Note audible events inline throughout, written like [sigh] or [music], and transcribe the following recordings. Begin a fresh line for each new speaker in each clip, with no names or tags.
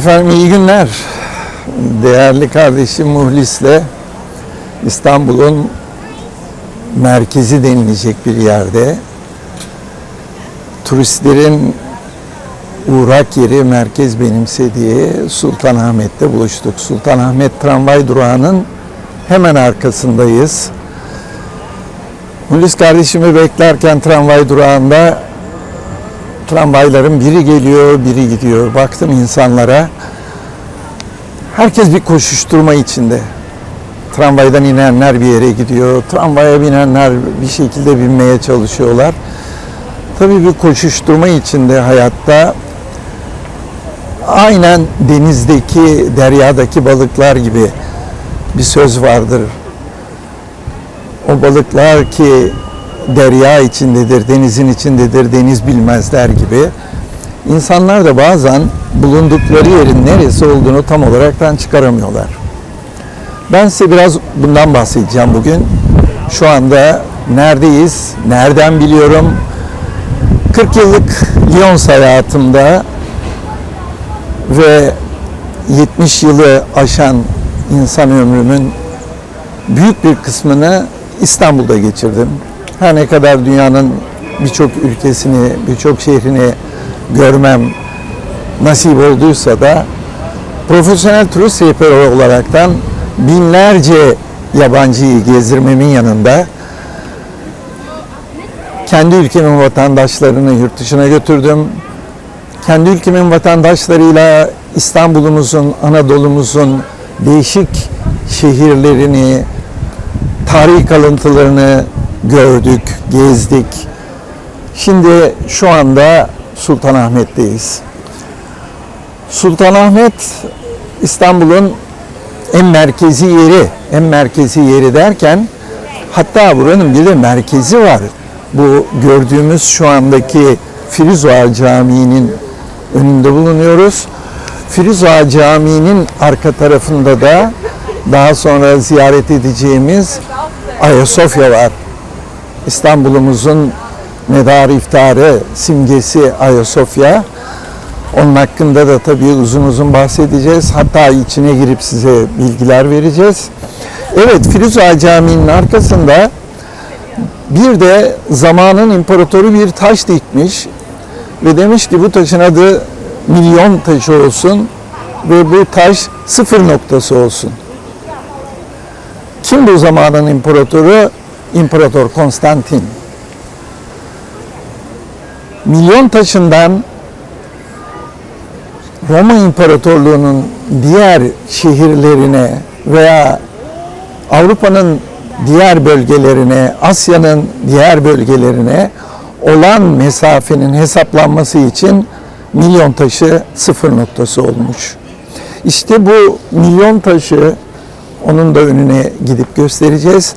Efendim iyi günler. Değerli kardeşim Muhlis'le İstanbul'un merkezi denilecek bir yerde turistlerin uğrak yeri merkez benimsediği Sultanahmet'te buluştuk. Sultanahmet tramvay durağının hemen arkasındayız. Muhlis kardeşimi beklerken tramvay durağında tramvayların biri geliyor, biri gidiyor. Baktım insanlara. Herkes bir koşuşturma içinde. Tramvaydan inenler bir yere gidiyor. Tramvaya binenler bir şekilde binmeye çalışıyorlar. Tabii bir koşuşturma içinde hayatta aynen denizdeki, deryadaki balıklar gibi bir söz vardır. O balıklar ki derya içindedir, denizin içindedir, deniz bilmezler gibi. İnsanlar da bazen bulundukları yerin neresi olduğunu tam olaraktan çıkaramıyorlar. Ben size biraz bundan bahsedeceğim bugün. Şu anda neredeyiz, nereden biliyorum? 40 yıllık Lyons hayatımda ve 70 yılı aşan insan ömrümün büyük bir kısmını İstanbul'da geçirdim. Her ne kadar dünyanın birçok ülkesini, birçok şehrini görmem nasip olduysa da profesyonel turist rehberi olaraktan binlerce yabancıyı gezdirmemin yanında kendi ülkemin vatandaşlarını yurt dışına götürdüm. Kendi ülkemin vatandaşlarıyla İstanbul'umuzun, Anadolu'muzun değişik şehirlerini, tarihi kalıntılarını gördük, gezdik. Şimdi şu anda Sultanahmet'teyiz. Sultanahmet İstanbul'un en merkezi yeri, en merkezi yeri derken hatta buranın bir de merkezi var. Bu gördüğümüz şu andaki Firuza Camii'nin önünde bulunuyoruz. Firuza Camii'nin arka tarafında da daha sonra ziyaret edeceğimiz Ayasofya var. İstanbul'umuzun medar iftarı simgesi Ayasofya. Onun hakkında da tabii uzun uzun bahsedeceğiz. Hatta içine girip size bilgiler vereceğiz. Evet, Firuza Camii'nin arkasında bir de zamanın imparatoru bir taş dikmiş ve demiş ki bu taşın adı milyon taşı olsun ve bu taş sıfır noktası olsun. Kim bu zamanın imparatoru? İmparator Konstantin. Milyon taşından Roma İmparatorluğu'nun diğer şehirlerine veya Avrupa'nın diğer bölgelerine, Asya'nın diğer bölgelerine olan mesafenin hesaplanması için milyon taşı sıfır noktası olmuş. İşte bu milyon taşı onun da önüne gidip göstereceğiz.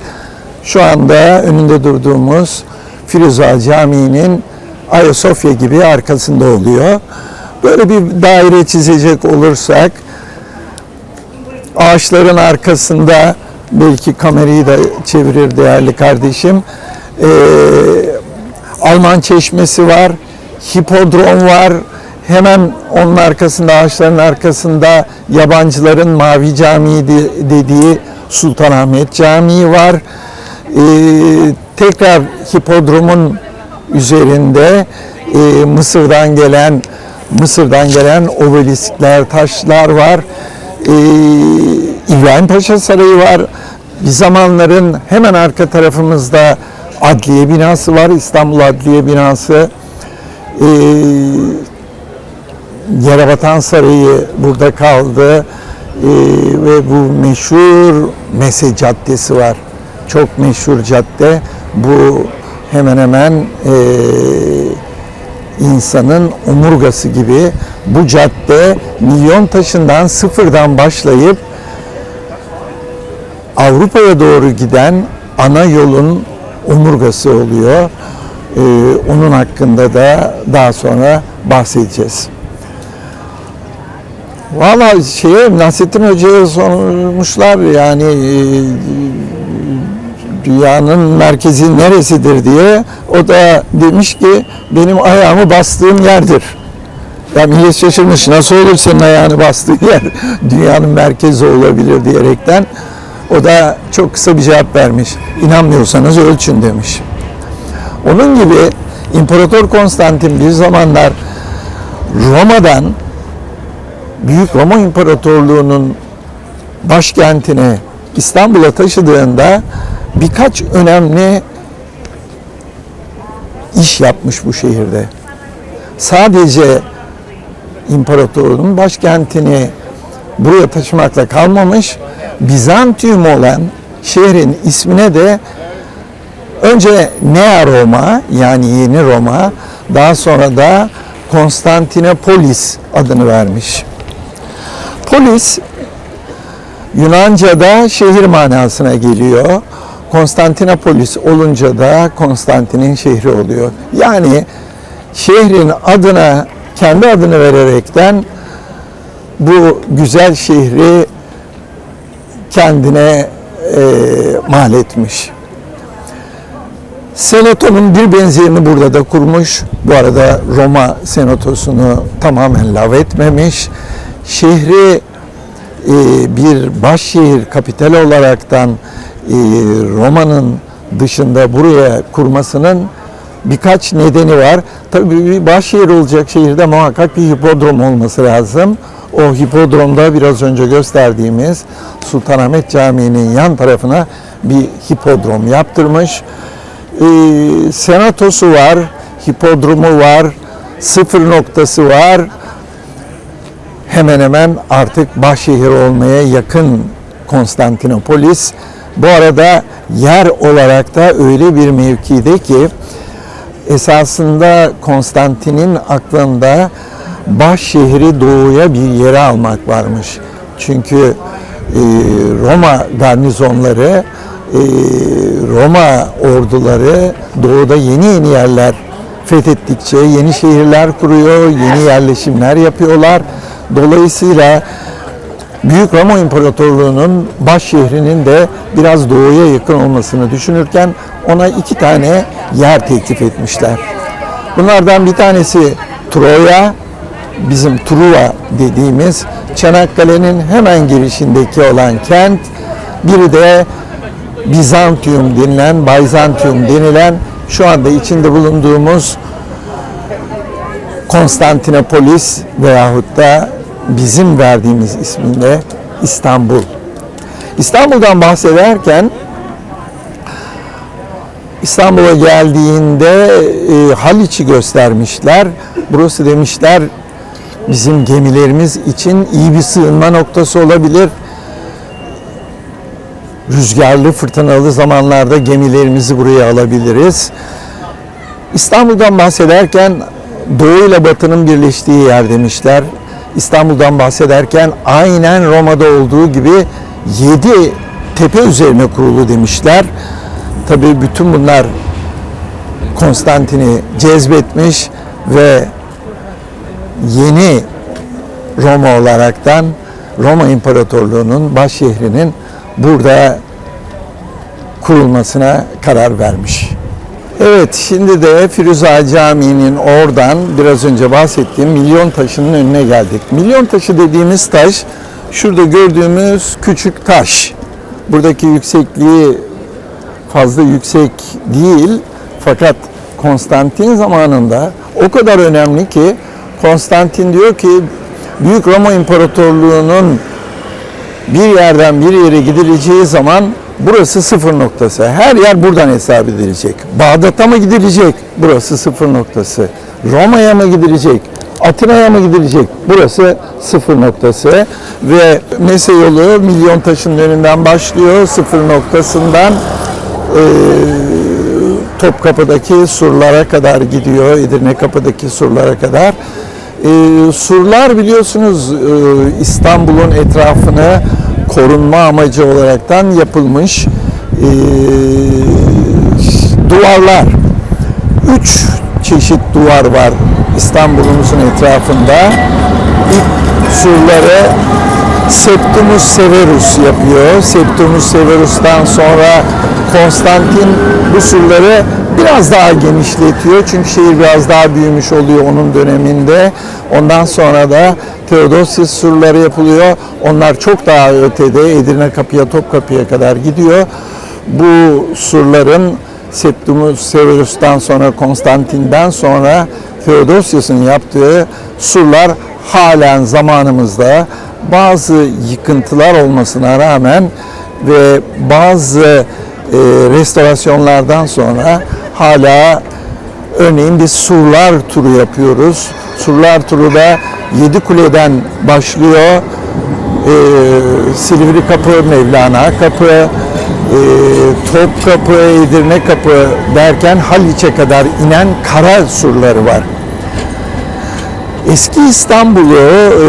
Şu anda önünde durduğumuz Firuza Camii'nin Ayasofya gibi arkasında oluyor. Böyle bir daire çizecek olursak ağaçların arkasında belki kamerayı da çevirir değerli kardeşim. Ee, Alman Çeşmesi var, hipodrom var. Hemen onun arkasında, ağaçların arkasında yabancıların Mavi Camii de- dediği Sultanahmet Camii var. Ee, tekrar hipodromun üzerinde e, Mısır'dan gelen Mısır'dan gelen obeliskler, taşlar var. Ee, İbrahim Paşa Sarayı var. Bir zamanların hemen arka tarafımızda adliye binası var. İstanbul Adliye Binası. Ee, Yerebatan Sarayı burada kaldı. Ee, ve bu meşhur Mese Caddesi var. Çok meşhur cadde. Bu hemen hemen ee, insanın omurgası gibi bu cadde milyon taşından sıfırdan başlayıp Avrupa'ya doğru giden ana yolun omurgası oluyor. Ee, onun hakkında da daha sonra bahsedeceğiz. Valla şeye Nasrettin Hoca'ya sormuşlar yani e, dünyanın merkezi neresidir diye. O da demiş ki benim ayağımı bastığım yerdir. Ya millet şaşırmış. Nasıl olur senin ayağını bastığı yer [laughs] dünyanın merkezi olabilir diyerekten. O da çok kısa bir cevap vermiş. İnanmıyorsanız ölçün demiş. Onun gibi İmparator Konstantin bir zamanlar Roma'dan Büyük Roma İmparatorluğu'nun başkentine İstanbul'a taşıdığında birkaç önemli iş yapmış bu şehirde. Sadece imparatorluğun başkentini buraya taşımakla kalmamış, Bizantium olan şehrin ismine de önce Nea Roma yani Yeni Roma, daha sonra da Konstantinopolis adını vermiş. Polis Yunanca'da şehir manasına geliyor. Konstantinopolis olunca da Konstantin'in şehri oluyor. Yani şehrin adına kendi adını vererekten bu güzel şehri kendine e, mal etmiş. Senato'nun bir benzerini burada da kurmuş. Bu arada Roma senatosunu tamamen lav etmemiş. Şehri e, bir başşehir kapital olaraktan Roma'nın dışında buraya kurmasının birkaç nedeni var. Tabii bir başşehir olacak şehirde muhakkak bir hipodrom olması lazım. O hipodromda biraz önce gösterdiğimiz Sultanahmet Camii'nin yan tarafına bir hipodrom yaptırmış. Ee, senatosu var, hipodromu var, sıfır noktası var. Hemen hemen artık başşehir olmaya yakın Konstantinopolis. Bu arada yer olarak da öyle bir mevkide ki esasında Konstantin'in aklında baş şehri doğuya bir yere almak varmış. Çünkü e, Roma garnizonları, e, Roma orduları doğuda yeni yeni yerler fethettikçe yeni şehirler kuruyor, yeni yerleşimler yapıyorlar. Dolayısıyla Büyük Roma İmparatorluğu'nun baş şehrinin de biraz doğuya yakın olmasını düşünürken ona iki tane yer teklif etmişler. Bunlardan bir tanesi Troya, bizim Truva dediğimiz Çanakkale'nin hemen girişindeki olan kent. Biri de Bizantium denilen, Byzantium denilen şu anda içinde bulunduğumuz Konstantinopolis veyahut da bizim verdiğimiz ismiyle İstanbul. İstanbul'dan bahsederken İstanbul'a geldiğinde e, Haliç'i göstermişler. Burası demişler bizim gemilerimiz için iyi bir sığınma noktası olabilir. Rüzgarlı, fırtınalı zamanlarda gemilerimizi buraya alabiliriz. İstanbul'dan bahsederken Doğu ile Batı'nın birleştiği yer demişler. İstanbul'dan bahsederken aynen Roma'da olduğu gibi yedi tepe üzerine kurulu demişler. Tabii bütün bunlar Konstantin'i cezbetmiş ve yeni Roma olaraktan Roma İmparatorluğu'nun baş şehrinin burada kurulmasına karar vermiş. Evet, şimdi de Firuza Camii'nin oradan biraz önce bahsettiğim milyon taşının önüne geldik. Milyon taşı dediğimiz taş, şurada gördüğümüz küçük taş. Buradaki yüksekliği fazla yüksek değil fakat Konstantin zamanında o kadar önemli ki Konstantin diyor ki Büyük Roma İmparatorluğu'nun bir yerden bir yere gidileceği zaman burası sıfır noktası. Her yer buradan hesap edilecek. Bağdat'a mı gidilecek? Burası sıfır noktası. Roma'ya mı gidilecek? Atina'ya mı gidilecek? Burası sıfır noktası ve Mese yolu milyon taşın önünden başlıyor. Sıfır noktasından e, Topkapı'daki surlara kadar gidiyor. Edirne Kapı'daki surlara kadar. E, surlar biliyorsunuz e, İstanbul'un etrafını korunma amacı olaraktan yapılmış e, duvarlar. Üç çeşit duvar var İstanbul'umuzun etrafında. İlk surları Septimus Severus yapıyor. Septimus Severus'tan sonra Konstantin bu surları biraz daha genişletiyor. Çünkü şehir biraz daha büyümüş oluyor onun döneminde. Ondan sonra da Theodosius surları yapılıyor. Onlar çok daha ötede Edirne Kapı'ya, Topkapı'ya kadar gidiyor. Bu surların Septimus Severus'tan sonra Konstantin'den sonra Theodosius'un yaptığı surlar halen zamanımızda bazı yıkıntılar olmasına rağmen ve bazı e, restorasyonlardan sonra hala örneğin biz surlar turu yapıyoruz. Surlar turu da Yedi Kule'den başlıyor. E, Silivri Kapı, Mevlana Kapı, e, Topkapı, Edirne Kapı derken Haliç'e kadar inen kara surları var. Eski İstanbul'u e,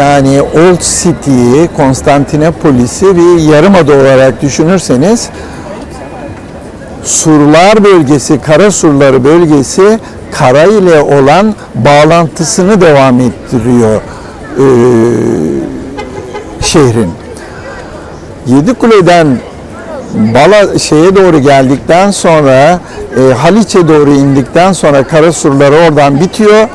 yani Old City'yi, Konstantinopolis'i bir yarımada olarak düşünürseniz surlar bölgesi, kara surları bölgesi kara ile olan bağlantısını devam ettiriyor e, şehrin. Yedikule'den Bala şeye doğru geldikten sonra e, Haliç'e doğru indikten sonra Karasurlar oradan bitiyor.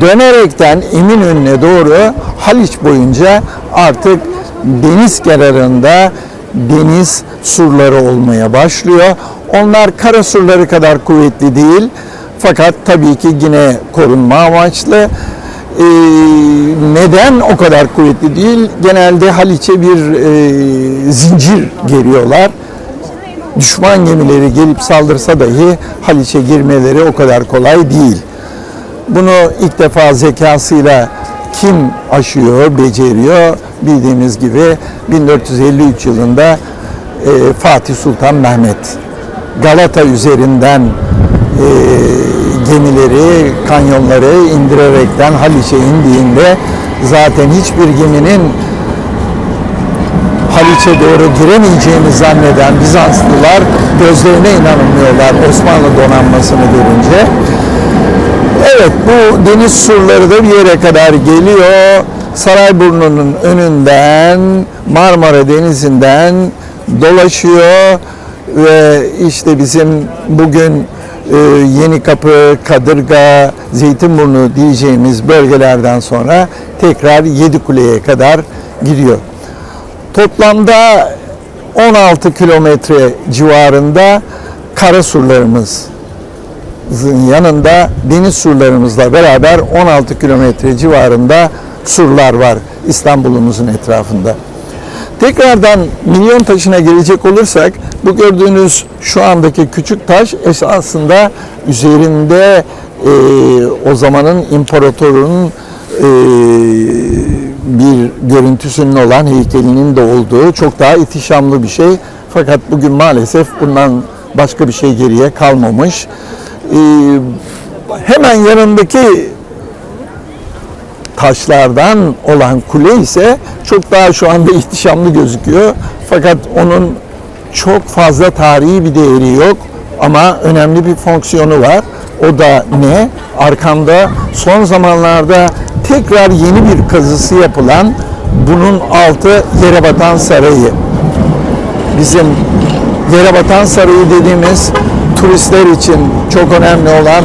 Dönerekten Eminönü'ne doğru Haliç boyunca artık deniz kenarında deniz surları olmaya başlıyor. Onlar kara surları kadar kuvvetli değil. Fakat tabii ki yine korunma amaçlı. Ee, neden o kadar kuvvetli değil? Genelde Haliç'e bir e, zincir geriyorlar. Düşman gemileri gelip saldırsa dahi Haliç'e girmeleri o kadar kolay değil. Bunu ilk defa zekasıyla kim aşıyor, beceriyor? Bildiğimiz gibi 1453 yılında e, Fatih Sultan Mehmet Galata üzerinden e, gemileri, kanyonları indirerekten Haliç'e indiğinde zaten hiçbir geminin Haliç'e doğru giremeyeceğini zanneden Bizanslılar gözlerine inanmıyorlar Osmanlı donanmasını görünce. Evet bu deniz surları da bir yere kadar geliyor. Sarayburnu'nun önünden Marmara Denizi'nden dolaşıyor ve işte bizim bugün e, Yeni Kapı, Kadırga, Zeytinburnu diyeceğimiz bölgelerden sonra tekrar Yedikule'ye kadar gidiyor. Toplamda 16 kilometre civarında kara surlarımız yanında deniz surlarımızla beraber 16 kilometre civarında surlar var İstanbul'umuzun etrafında. Tekrardan milyon taşına gelecek olursak bu gördüğünüz şu andaki küçük taş esasında üzerinde e, o zamanın imparatorunun e, bir görüntüsünün olan heykelinin de olduğu çok daha ihtişamlı bir şey. Fakat bugün maalesef bundan başka bir şey geriye kalmamış. Ee, hemen yanındaki taşlardan olan kule ise çok daha şu anda ihtişamlı gözüküyor. Fakat onun çok fazla tarihi bir değeri yok ama önemli bir fonksiyonu var. O da ne? Arkamda son zamanlarda tekrar yeni bir kazısı yapılan bunun altı Yerebatan Sarayı. Bizim Yerebatan Sarayı dediğimiz turistler için çok önemli olan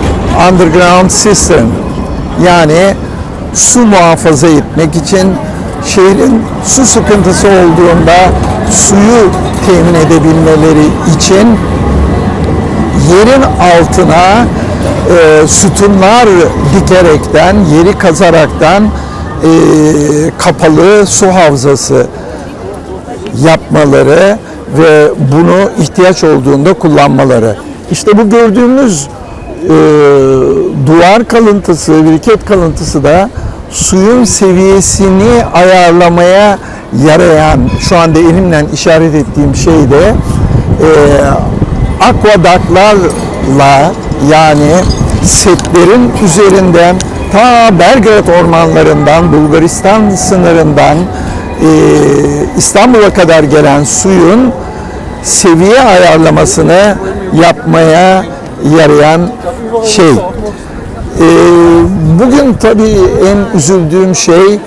underground system yani su muhafaza etmek için şehrin su sıkıntısı olduğunda suyu temin edebilmeleri için yerin altına e, sütunlar dikerekten, yeri kazaraktan e, kapalı su havzası yapmaları ve bunu ihtiyaç olduğunda kullanmaları. İşte bu gördüğümüz e, duvar kalıntısı, biriket kalıntısı da suyun seviyesini ayarlamaya yarayan, şu anda elimle işaret ettiğim şey de e, akvadaklarla yani setlerin üzerinden ta Belgrad ormanlarından, Bulgaristan sınırından e, İstanbul'a kadar gelen suyun seviye ayarlamasını yapmaya yarayan şey. Ee, bugün tabii en üzüldüğüm şey e,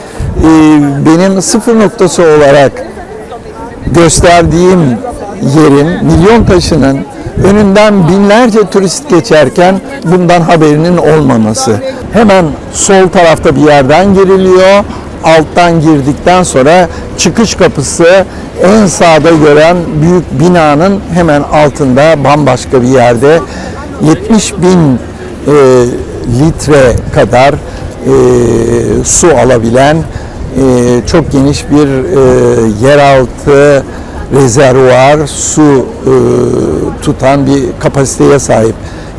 benim sıfır noktası olarak gösterdiğim yerin milyon taşının önünden binlerce turist geçerken bundan haberinin olmaması. Hemen sol tarafta bir yerden giriliyor. Alttan girdikten sonra çıkış kapısı en sağda gören büyük binanın hemen altında bambaşka bir yerde 70 bin e, litre kadar e, su alabilen e, çok geniş bir e, yeraltı rezervuar su e, tutan bir kapasiteye sahip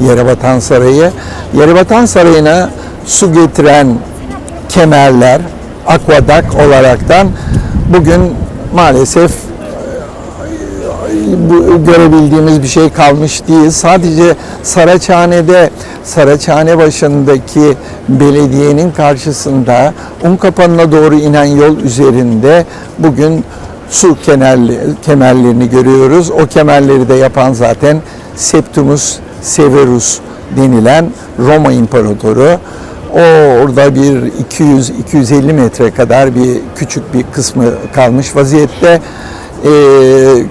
Yerebatan Sarayı. Yerebatan Sarayı'na su getiren kemerler akvadak olaraktan bugün maalesef bu görebildiğimiz bir şey kalmış değil. Sadece Saraçhane'de Saraçhane başındaki belediyenin karşısında Unkapanı'na doğru inen yol üzerinde bugün su kemerli, kemerlerini görüyoruz. O kemerleri de yapan zaten Septimus Severus denilen Roma İmparatoru. Orada bir 200-250 metre kadar bir küçük bir kısmı kalmış vaziyette. Ee,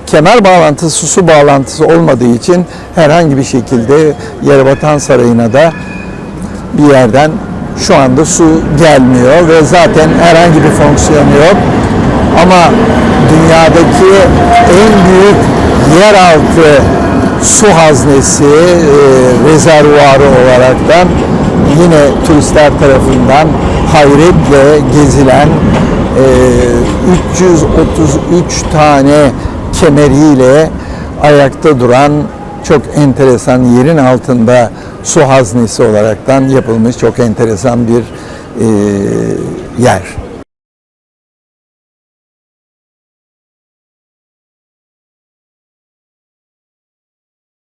kemer bağlantısı, su bağlantısı olmadığı için herhangi bir şekilde Yerebatan Sarayı'na da bir yerden şu anda su gelmiyor ve zaten herhangi bir fonksiyonu yok. Ama dünyadaki en büyük yeraltı su haznesi, e, rezervuarı olaraktan yine turistler tarafından hayretle gezilen e, 333 tane kemeriyle ayakta duran çok enteresan yerin altında su haznesi olaraktan yapılmış çok enteresan bir e, yer.